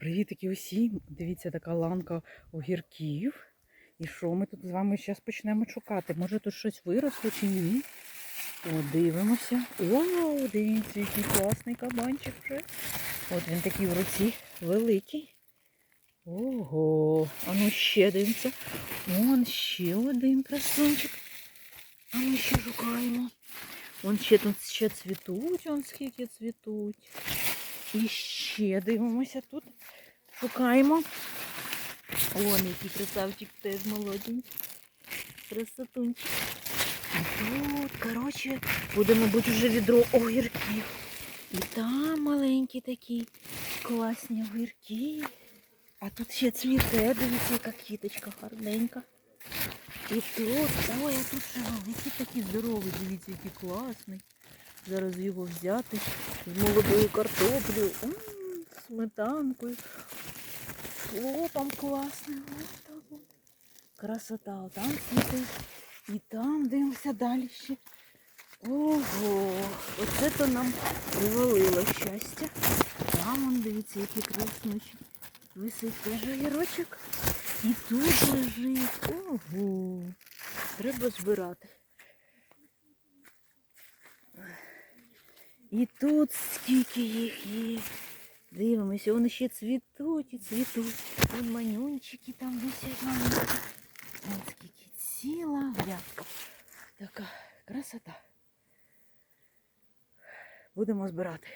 Привітики усім! Дивіться, така ланка огірків. І що ми тут з вами зараз почнемо шукати? Може тут щось виросло чи ні? О, дивимося. Вау, дивіться, який класний кабанчик вже. От він такий в руці великий. Ого, а ну ще дивимося. Вон ще один красунчик. А ми ще шукаємо. Вон ще тут ще цвітуть, вон скільки цвітуть. І ще дивимося тут. Шукаємо. Вон який красавчик теж молоденький. Красотунчик. А тут, коротше, буде, мабуть, вже відро огірків. І там маленькі такі класні огірки. А тут ще цвіте, дивіться, яка квіточка гарненька. І тут, ой, а тут ще великий такий здоровий, дивіться, який класний. Зараз його взяти з молодою картоплею, сметанкою, хлопом класним. Красота, там цвіте. І там дивимося далі ще. Ого, оце то нам привалило щастя. Там он, дивіться, який краснючий. Висить теж огірочок. І тут лежить. Ого. Треба збирати. І тут скільки їх є. Дивимося, вони ще цвітуть і цвітуть. Вон манюнчики там висять маленькі. Вон скільки ціла грядка. Така красота. Будемо збирати.